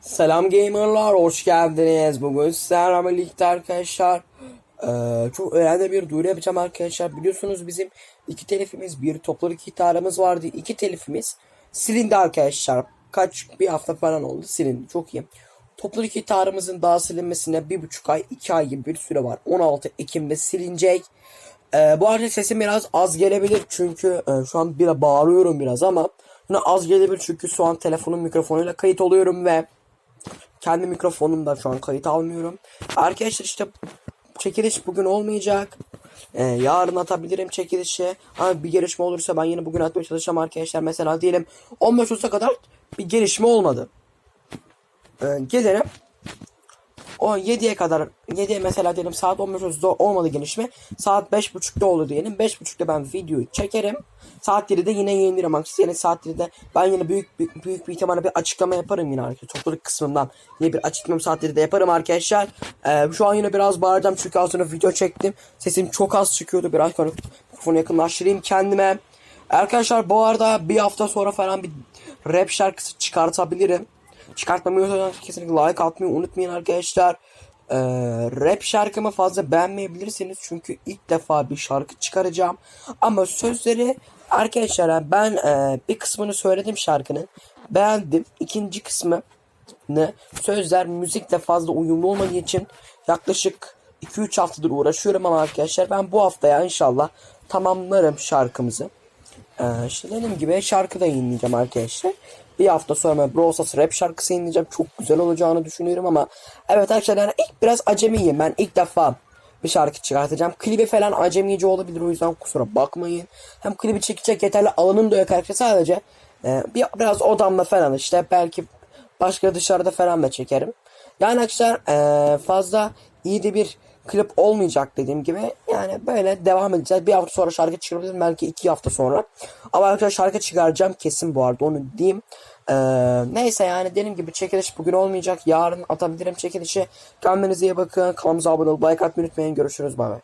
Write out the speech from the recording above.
Selam gamerlar, hoş geldiniz. Bugün sizlerle birlikte arkadaşlar eee, çok önemli bir duyuru yapacağım arkadaşlar. Biliyorsunuz bizim iki telifimiz, bir topluluk gitarımız vardı. İki telifimiz silindi arkadaşlar. Kaç bir hafta falan oldu silindi. Çok iyi. Topluluk gitarımızın daha silinmesine bir buçuk ay, iki ay gibi bir süre var. 16 Ekim'de silinecek. Eee, bu arada sesim biraz az gelebilir çünkü e, şu an bir bağırıyorum biraz ama yine az gelebilir çünkü şu an telefonun mikrofonuyla kayıt oluyorum ve kendi mikrofonumda şu an kayıt almıyorum. Arkadaşlar işte çekiliş bugün olmayacak. Ee, yarın atabilirim çekilişi. Ama bir gelişme olursa ben yine bugün atmaya çalışacağım arkadaşlar. Mesela diyelim 15 Ağustos'a kadar bir gelişme olmadı. Ee, gelirim. O 7'ye kadar 7'ye mesela diyelim saat 15.30'da olmadı gelişme. Saat 5.30'da oldu diyelim. 5.30'da ben videoyu çekerim. Saat 7'de yine yayınlarım. Aksi yani saat 7'de ben yine büyük büyük, büyük bir ihtimalle bir açıklama yaparım yine arkadaşlar. Topluluk kısmından yine bir açıklamam saat 7'de yaparım arkadaşlar. Ee, şu an yine biraz bağıracağım çünkü az önce video çektim. Sesim çok az çıkıyordu. Biraz mikrofonu yakınlaştırayım kendime. Arkadaşlar bu arada bir hafta sonra falan bir rap şarkısı çıkartabilirim. Çıkartmamı kesinlikle like atmayı unutmayın arkadaşlar. Ee, rap şarkımı fazla beğenmeyebilirsiniz çünkü ilk defa bir şarkı çıkaracağım. Ama sözleri arkadaşlar ben e, bir kısmını söyledim şarkının. Beğendim. İkinci kısmı ne? Sözler müzikle fazla uyumlu olmadığı için yaklaşık 2-3 haftadır uğraşıyorum ama arkadaşlar ben bu haftaya inşallah tamamlarım şarkımızı. Ee, işte dediğim gibi şarkı da yayınlayacağım arkadaşlar. Bir hafta sonra Brawl Stars rap şarkısı yayınlayacağım. Çok güzel olacağını düşünüyorum ama evet arkadaşlar yani ilk biraz acemiyim. Ben ilk defa bir şarkı çıkartacağım. Klibi falan acemice olabilir o yüzden kusura bakmayın. Hem klibi çekecek yeterli alanım da yok arkadaşlar sadece e, bir, biraz odamda falan işte belki başka dışarıda falan da çekerim. Yani arkadaşlar e, fazla iyi de bir klip olmayacak dediğim gibi. Yani böyle devam edeceğiz. Bir hafta sonra şarkı çıkarabilirim. Belki iki hafta sonra. Ama arkadaşlar şarkı çıkaracağım kesin bu arada onu diyeyim. Ee, neyse yani dediğim gibi çekiliş bugün olmayacak. Yarın atabilirim çekilişi. Kendinize iyi bakın. Kanalımıza abone olup like atmayı unutmayın. Görüşürüz. Bay bay.